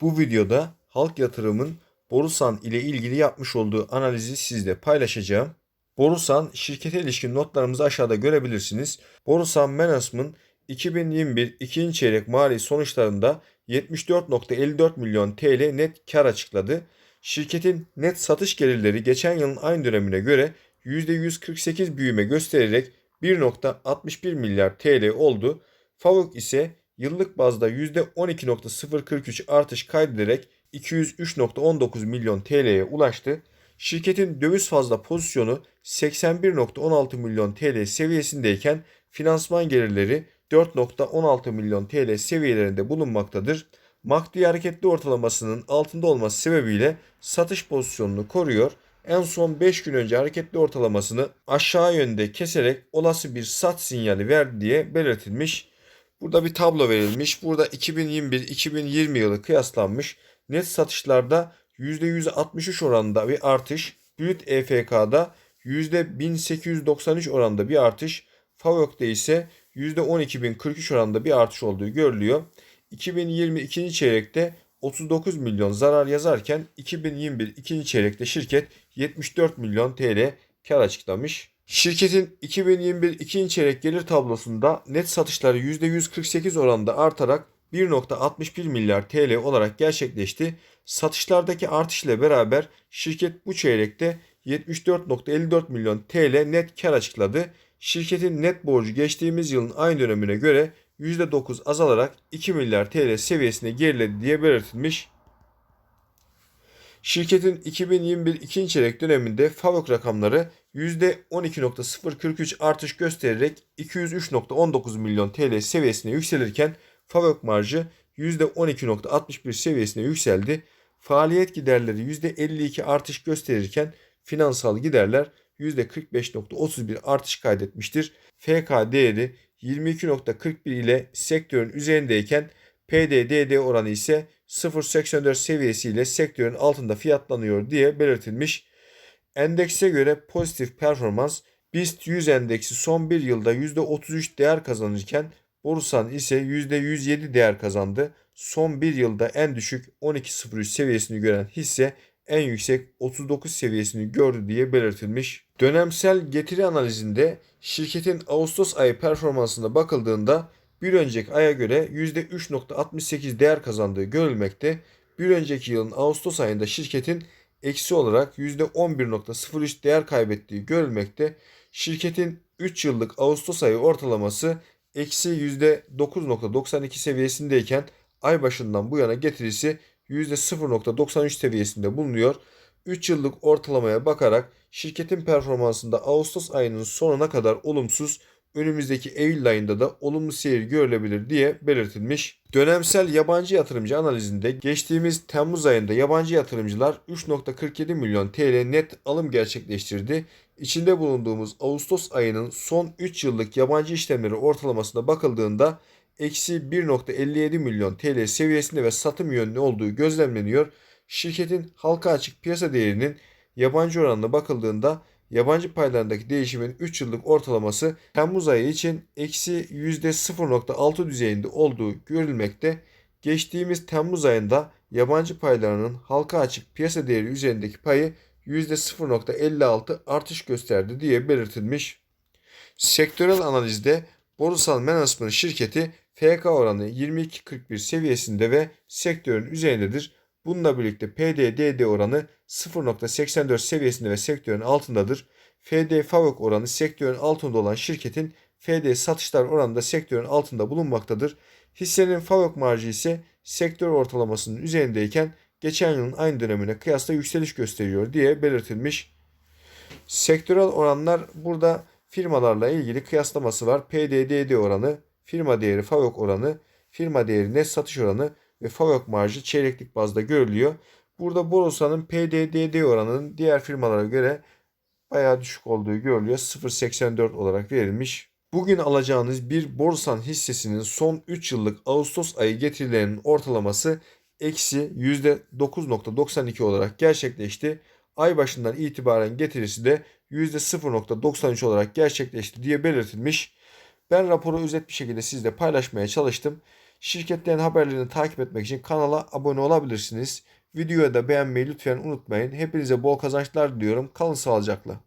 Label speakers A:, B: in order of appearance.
A: Bu videoda halk yatırımın Borusan ile ilgili yapmış olduğu analizi sizle paylaşacağım. Borusan şirkete ilişkin notlarımızı aşağıda görebilirsiniz. Borusan Management 2021 ikinci çeyrek mali sonuçlarında 74.54 milyon TL net kar açıkladı. Şirketin net satış gelirleri geçen yılın aynı dönemine göre %148 büyüme göstererek 1.61 milyar TL oldu. Favok ise yıllık bazda %12.043 artış kaydederek 203.19 milyon TL'ye ulaştı. Şirketin döviz fazla pozisyonu 81.16 milyon TL seviyesindeyken finansman gelirleri 4.16 milyon TL seviyelerinde bulunmaktadır. MACD hareketli ortalamasının altında olması sebebiyle satış pozisyonunu koruyor. En son 5 gün önce hareketli ortalamasını aşağı yönde keserek olası bir sat sinyali verdi diye belirtilmiş. Burada bir tablo verilmiş. Burada 2021-2020 yılı kıyaslanmış. Net satışlarda %163 oranında bir artış. Brüt EFK'da %1893 oranında bir artış. Favok'ta ise %12043 oranında bir artış olduğu görülüyor. 2020 ikinci çeyrekte 39 milyon zarar yazarken 2021 ikinci çeyrekte şirket 74 milyon TL kar açıklamış. Şirketin 2021 ikinci çeyrek gelir tablosunda net satışları %148 oranında artarak 1.61 milyar TL olarak gerçekleşti. Satışlardaki artış ile beraber şirket bu çeyrekte 74.54 milyon TL net kar açıkladı. Şirketin net borcu geçtiğimiz yılın aynı dönemine göre %9 azalarak 2 milyar TL seviyesine geriledi diye belirtilmiş. Şirketin 2021 ikinci çeyrek döneminde FAVÖK rakamları %12.043 artış göstererek 203.19 milyon TL seviyesine yükselirken FAVÖK marjı %12.61 seviyesine yükseldi. Faaliyet giderleri %52 artış gösterirken finansal giderler %45.31 artış kaydetmiştir. FK değeri 22.41 ile sektörün üzerindeyken PDDD oranı ise 0.84 seviyesiyle sektörün altında fiyatlanıyor diye belirtilmiş. Endekse göre pozitif performans BIST 100 endeksi son bir yılda %33 değer kazanırken Borusan ise %107 değer kazandı. Son bir yılda en düşük 12.03 seviyesini gören hisse en yüksek 39 seviyesini gördü diye belirtilmiş. Dönemsel getiri analizinde şirketin Ağustos ayı performansına bakıldığında bir önceki aya göre %3.68 değer kazandığı görülmekte. Bir önceki yılın Ağustos ayında şirketin eksi olarak %11.03 değer kaybettiği görülmekte. Şirketin 3 yıllık Ağustos ayı ortalaması eksi %9.92 seviyesindeyken ay başından bu yana getirisi %0.93 seviyesinde bulunuyor. 3 yıllık ortalamaya bakarak şirketin performansında Ağustos ayının sonuna kadar olumsuz, önümüzdeki Eylül ayında da olumlu seyir görülebilir diye belirtilmiş. Dönemsel yabancı yatırımcı analizinde geçtiğimiz Temmuz ayında yabancı yatırımcılar 3.47 milyon TL net alım gerçekleştirdi. İçinde bulunduğumuz Ağustos ayının son 3 yıllık yabancı işlemleri ortalamasına bakıldığında eksi 1.57 milyon TL seviyesinde ve satım yönlü olduğu gözlemleniyor. Şirketin halka açık piyasa değerinin yabancı oranına bakıldığında yabancı paylarındaki değişimin 3 yıllık ortalaması Temmuz ayı için eksi %0.6 düzeyinde olduğu görülmekte. Geçtiğimiz Temmuz ayında yabancı paylarının halka açık piyasa değeri üzerindeki payı %0.56 artış gösterdi diye belirtilmiş. Sektörel analizde Borusan Management şirketi FK oranı 22.41 seviyesinde ve sektörün üzerindedir. Bununla birlikte PDDD oranı 0.84 seviyesinde ve sektörün altındadır. FD Favok oranı sektörün altında olan şirketin FD satışlar oranında sektörün altında bulunmaktadır. Hissenin Favok marjı ise sektör ortalamasının üzerindeyken geçen yılın aynı dönemine kıyasla yükseliş gösteriyor diye belirtilmiş. Sektörel oranlar burada firmalarla ilgili kıyaslaması var. PDDD oranı, firma değeri Favok oranı, firma değeri net satış oranı ve Favok marjı çeyreklik bazda görülüyor. Burada Borsa'nın PDDD oranının diğer firmalara göre bayağı düşük olduğu görülüyor. 0.84 olarak verilmiş. Bugün alacağınız bir Borsan hissesinin son 3 yıllık Ağustos ayı getirilerinin ortalaması eksi %9.92 olarak gerçekleşti. Ay başından itibaren getirisi de %0.93 olarak gerçekleşti diye belirtilmiş. Ben raporu özet bir şekilde sizle paylaşmaya çalıştım. Şirketlerin haberlerini takip etmek için kanala abone olabilirsiniz. Videoyu da beğenmeyi lütfen unutmayın. Hepinize bol kazançlar diliyorum. Kalın sağlıcakla.